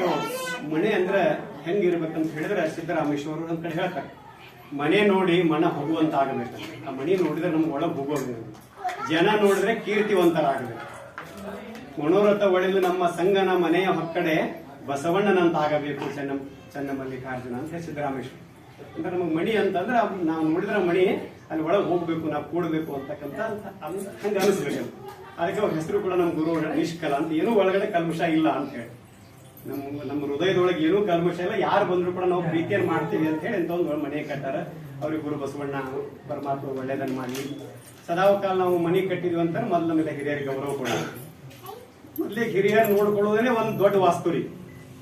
ಇವತ್ತು ಮನೆ ಅಂದ್ರೆ ಹೆಂಗಿರ್ಬೇಕಂತ ಹೇಳಿದ್ರೆ ಸಿದ್ದರಾಮೇಶ್ವರ ಅಂತ ಹೇಳ್ತಾರೆ. ಮನೆ ನೋಡಿ ಮನ ಹೋಗುವಂತ ಆಗಬೇಕು. ಆ ಮನೆ ನೋಡಿದ್ರೆ ನಮ್ಗೆ ಒಳಗೆ ಹೋಗೋದು. ಜನ ನೋಡಿದ್ರೆ ಕೀರ್ತಿವಂತರಾಗಬೇಕು ಮನೋರಥ ಒಡೆದು ನಮ್ಮ ಸಂಘನ ಮನೆಯ ಹೊಕ್ಕಡೆ ಬಸವಣ್ಣನಂತ ಆಗಬೇಕು ಚೆನ್ನ ಚೆನ್ನ ಮಲ್ಲಿಕಾರ್ಜುನ ಅಂತ ಸಿದ್ದರಾಮೇಶ್ವರ. ಅಂದ್ರೆ ನಮಗೆ ಮಣಿ ಅಂತಂದ್ರೆ ನಾವು ನೋಡಿದ್ರೆ ಮಣಿ ಅಲ್ಲಿ ಒಳಗೆ ಹೋಗ್ಬೇಕು, ನಾವು ಕೂಡಬೇಕು ಅಂತಕ್ಕಂಥ ಅಂತ ಹಂಗೆ ಅನಿಸ್ಬೇಕು. ಅದಕ್ಕೆ ಅವ್ರ ಹೆಸರು ಕೂಡ ನಮ್ಮ ಗುರು ನಿಷ್ಕಲ ಅಂತ ಏನೂ ಒಳಗಡೆ ಕಲ್ಮಶ ಇಲ್ಲ ಅಂತ ಹೇಳಿ. ನಮ್ಮ ನಮ್ಮ ಹೃದಯದೊಳಗೆ ಏನೂ ಕಲ್ಮಶ ಇಲ್ಲ. ಯಾರು ಬಂದರೂ ಕೂಡ ನಾವು ಪ್ರೀತಿಯನ್ನು ಮಾಡ್ತೀವಿ ಅಂತ ಹೇಳಿ ಅಂತ ಒಂದು ಮನೆ ಕಟ್ಟಾರ. ಅವ್ರಿಗೆ ಗುರು ಬಸವಣ್ಣ, ಪರಮಾತ್ಮ ಒಳ್ಳೇದನ್ನು ಮಾಡಿ ಸದಾವಕಾಲ ನಾವು ಮನೆ ಕಟ್ಟಿದ್ವಿ ಅಂತ ಮೊದಲು ನಮಗೆ ಹಿರಿಯರಿಗೆ ಗೌರವ ಕೊಡೋದು. ಮೊದಲೇ ಹಿರಿಯರು ನೋಡ್ಕೊಳ್ಳೋದೇ ಒಂದು ದೊಡ್ಡ ವಾಸ್ತು ರೀ.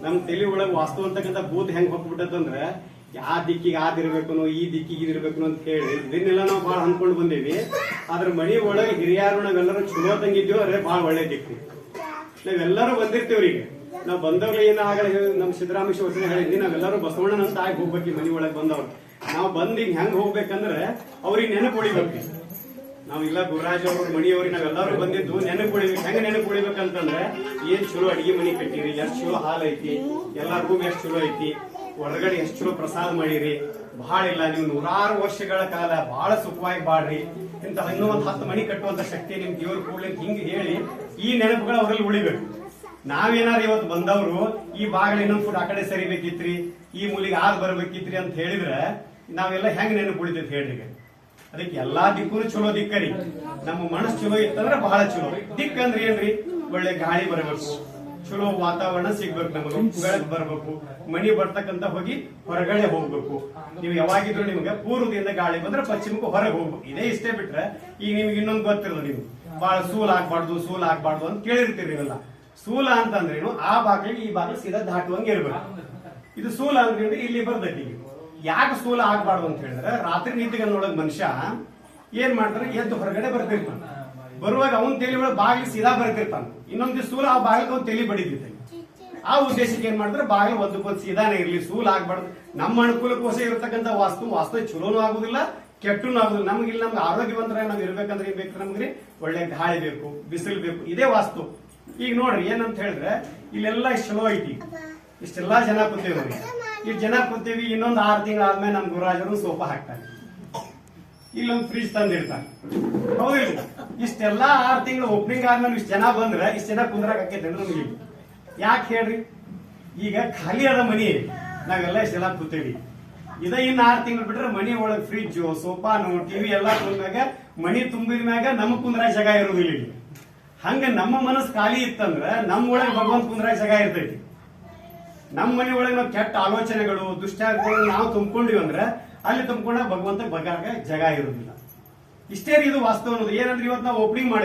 ನಮ್ಮ ತಲೆ ಒಳಗೆ ವಾಸ್ತು ಅಂತಕ್ಕಂಥ ಬೂತ್ ಹೆಂಗೆ ಹೋಗ್ಬಿಟ್ಟದಂದ್ರೆ ಯಾವ ದಿಕ್ಕಿಗೆ ಆದಿರ್ಬೇಕು ಈ ದಿಕ್ಕಿಗೆ ಇದಿರ್ಬೇಕು ಅಂತ ಹೇಳಿ, ಇದನ್ನೆಲ್ಲ ನಾವು ಭಾಳ ಅಂದ್ಕೊಂಡು ಬಂದೀವಿ. ಆದ್ರೆ ಮನೆ ಒಳಗೆ ಹಿರಿಯರು ನಾವೆಲ್ಲರೂ ಚಲೋ ತಂಗಿದ್ದೀವಿ ಅದೇ ಭಾಳ ಒಳ್ಳೆ ದಿಕ್ಕು. ನಾವೆಲ್ಲರೂ ಬಂದಿರ್ತೀವ್ರಿ ಈಗ ನಾವ್ ಬಂದವ್ರು ಏನಾಗಲ್ಲ ನಮ್ ಸಿದ್ದರಾಮೇಶ್ವರ ವಚನ ಹೇಳಿದ್ವಿ ನಾವೆಲ್ಲರೂ ಬಸವಣ್ಣನಂತ ಆಗಿ ಹೋಗ್ಬೇಕು ಮನಿ ಒಳಗೆ ಬಂದವ್ರು. ನಾವು ಬಂದು ಈಗ ಹೆಂಗ್ ಹೋಗ್ಬೇಕಂದ್ರೆ ಅವ್ರಿಗೆ ನೆನಪು ಉಳಿಬೇಕು. ನಾವಿಲ್ಲ ಗುರುರಾಜ್ ಅವ್ರ ಮಣಿಯವ್ರಿಗೆ ನಾವೆಲ್ಲರೂ ಬಂದಿದ್ದು ನೆನಪು ಉಳಿಬೇಕು. ಹೆಂಗ ನೆನಪು ಉಳಿಬೇಕಂತಂದ್ರೆ, ಏನ್ ಚಲೋ ಅಡಿಗೆ ಮನಿ ಕಟ್ಟಿರಿ, ಎಷ್ಟ್ ಚಲೋ ಹಾಲ್ ಐತಿ, ಎಲ್ಲಾ ರೂಮ್ ಎಷ್ಟ್ ಚಲೋ ಐತಿ, ಹೊರಗಡೆ ಎಷ್ಟ್ ಚಲೋ ಪ್ರಸಾದ ಮಾಡಿರಿ ಬಹಳ ಇಲ್ಲ, ನೀವು ನೂರಾರು ವರ್ಷಗಳ ಕಾಲ ಬಹಳ ಸುಖವಾಗಿ ಬಾಡ್ರಿ ಇಂತ ಇನ್ನೂ ಹತ್ತು ಮನಿ ಕಟ್ಟುವಂತ ಶಕ್ತಿ ನಿಮ್ ದೇವ್ರ ಕೂಡ್ಲಿ ಹಿಂಗ್ ಹೇಳಿ ಈ ನೆನಪುಗಳು ಅವರಲ್ಲಿ ಉಳಿಬೇಕು. ನಾವೇನಾರ ಇವತ್ತು ಬಂದವರು, ಈ ಬಾಗಿಲು ಇನ್ನೊಂದು ಫುಟ್ ಆ ಕಡೆ ಸರಿಬೇಕಿತ್ರಿ, ಈ ಮೂಲಿಗೆ ಆದ್ ಬರ್ಬೇಕಿತ್ರಿ ಅಂತ ಹೇಳಿದ್ರೆ ನಾವೆಲ್ಲ ಹೆಂಗ್ ನೆನಪು ಉಳಿತೈತಿ ಹೇಳ್ರಿ? ಅದಕ್ಕೆ ಎಲ್ಲಾ ದಿಕ್ಕೂ ಚಲೋ ದಿಕ್ಕರಿ. ನಮ್ಮ ಮನಸ್ಸು ಚಲೋ ಇತ್ತಂದ್ರೆ ಬಹಳ ಚಲೋ. ದಿಕ್ ಅಂದ್ರೆ ಏನ್ರಿ? ಒಳ್ಳೆ ಗಾಳಿ ಬರಬೇಕು. ಚಲೋ ವಾತಾವರಣ ಸಿಗ್ಬೇಕು ನಮಗೆ. ಬೆಳಕು ಬರಬೇಕು. ಮನಿ ಬರ್ತಕ್ಕಂತ ಹೋಗಿ ಹೊರಗಡೆ ಹೋಗ್ಬೇಕು. ನೀವು ಯಾವಾಗಿದ್ರು ನಿಮ್ಗೆ ಪೂರ್ವದಿಂದ ಗಾಳಿ ಬಂದ್ರೆ ಪಶ್ಚಿಮಕ್ಕೆ ಹೊರಗೆ ಹೋಗ್ಬೇಕು. ಇದೇ ಇಷ್ಟೇ ಬಿಟ್ರೆ ಈಗ ನಿಮ್ಗೆ ಇನ್ನೊಂದು ಗೊತ್ತಿರೋದು ನೀವು. ಬಹಳ ಸೂಲ್ ಆಗ್ಬಾರ್ದು ಸೂಲ್ ಆಗ್ಬಾರ್ದು ಅಂತ ಕೇಳಿರ್ತೀರಿ ನೀವೆಲ್ಲ ಸೂಲ ಅಂತಂದ್ರೇನು ಆ ಬಾಗಿಲಿಗೆ ಈ ಬಾಗಿಲು ಸೀದಾ ದಾಟುವಂಗೆ ಇರ್ಬೇಕು. ಇದು ಸೂಲ ಅಂದ್ರೆ ಇಲ್ಲಿ ಬರ್ತೈತಿ. ಯಾಕೆ ಸೂಲ ಆಗ್ಬಾರ್ದು ಅಂತ ಹೇಳಿದ್ರೆ, ರಾತ್ರಿ ನಿದ್ದೆಗನ್ನೊಳಗ್ ಮನುಷ್ಯ ಏನ್ ಮಾಡ್ತಾರೆ ಎದ್ದು ಹೊರಗಡೆ ಬರ್ತಿರ್ತಾನೆ. ಬರುವಾಗ ಅವನ್ ತಲೆ ಒಳಗೆ ಬಾಗಿಲು ಸೀದಾ ಬರ್ತಿರ್ತಾನೆ. ಇನ್ನೊಂದು ಸೂಲ ಆ ಬಾಗಿಲಿಗೆ ಅವ್ನು ತೆಲಿ ಬಡಿದಿರ್ತಾನೆ ಆ ಉದ್ದೇಶಕ್ಕೆ ಏನ್ ಮಾಡಿದ್ರೆ ಬಾಗಿಲು ಒಂದಕ್ಕೊಂದು ಸೀದಾನೇ ಇರ್ಲಿ. ಸೂಲ ಆಗ್ಬಾರ್ದು. ನಮ್ಮ ಅನುಕೂಲಕ್ಕೋಸ್ಕರ ಇರತಕ್ಕಂಥ ವಾಸ್ತು ವಾಸ್ತು ಚಲೋನು ಆಗುದಿಲ್ಲ, ಕೆಟ್ಟನು ಆಗುದಿಲ್ಲ. ನಮ್ಗೆ ಇಲ್ಲಿ ನಮ್ಗೆ ಆರೋಗ್ಯವಂತರ ನಾವು ಇರ್ಬೇಕಂದ್ರೆ ಏನ್ ಬೇಕು ನಮ್ಗೆ ಒಳ್ಳೆ ಗಾಳಿ ಬೇಕು, ಬಿಸಿಲು ಬೇಕು. ಇದೇ ವಾಸ್ತು. ಈಗ ನೋಡ್ರಿ, ಏನಂತ ಹೇಳಿದ್ರೆ, ಇಲ್ಲೆಲ್ಲ ಇಷ್ಟ್ ಚಲೋ ಐತಿ. ಇಷ್ಟೆಲ್ಲಾ ಜನ ಕೂತೀವಿ ಈ ಜನ ಕೂತೀವಿ, ಇನ್ನೊಂದು ಆರು ತಿಂಗಳಾದ್ಮೇಲೆ ನಮ್ಮ ಗುರುರಾಜರು ಸೋಫಾ ಹಾಕ್ತಾರೆ. ಇಲ್ಲೊಂದು ಫ್ರಿಜ್ ತಂದಿರ್ತಾರೆ ಹೌದಿಲ್ಲ ಇಷ್ಟೆಲ್ಲಾ ಆರು ತಿಂಗಳು ಓಪನಿಂಗ್ ಆದ್ಮೇಲೆ ಇಷ್ಟು ಜನ ಬಂದ್ರೆ, ಇಷ್ಟು ಜನ ಕುಂದ್ರಾಕ್ ಹಾಕೈತೆ ನಮಗೆ ಯಾಕೆ ಹೇಳ್ರಿ? ಈಗ ಖಾಲಿ ಅದ ಮನಿ ನಾವೆಲ್ಲ ಇಷ್ಟೆಲ್ಲ ಕೂತೇವಿ. ಇದ ಇನ್ನು ಆರು ತಿಂಗಳು ಬಿಟ್ರೆ ಮನಿ ಒಳಗೆ ಫ್ರಿಜ್ ಸೋಫಾನು ಟಿವಿ ಎಲ್ಲ ಕುಂದಾಗ ಮನಿ ತುಂಬಿದ ಮ್ಯಾಗ ನಮ್ ಕುಂದ್ರ ಜಾಗ ಇರೋದಿಲ್ಲ ಹಂಗ ನಮ್ಮ ಮನಸ್ಸು ಖಾಲಿ ಇತ್ತಂದ್ರ ನಮ್ಮ ಒಳಗೆ ಭಗವಂತ ಕುಂದ್ರ ಜಾಗ ಇರ್ತೈತಿ. ನಮ್ಮ ಮನೆ ಒಳಗೆ ನಾವು ಕೆಟ್ಟ ಆಲೋಚನೆಗಳು ದುಷ್ಟಾರ್ಗಳು ನಾವು ತುಂಬಿಕೊಂಡಿವಿ ಅಂದ್ರೆ ಅಲ್ಲಿ ತುಂಬಿಕೊಂಡ ಭಗವಂತ ಬಗಾಗ ಜಗ ಇರೋದಿಲ್ಲ. ಇಷ್ಟೇ ರೀ ಇದು ವಾಸ್ತವ ಅನ್ನೋದು. ಏನಂದ್ರೆ ಇವತ್ತು ನಾವು ಓಪನಿಂಗ್ ಮಾಡಿ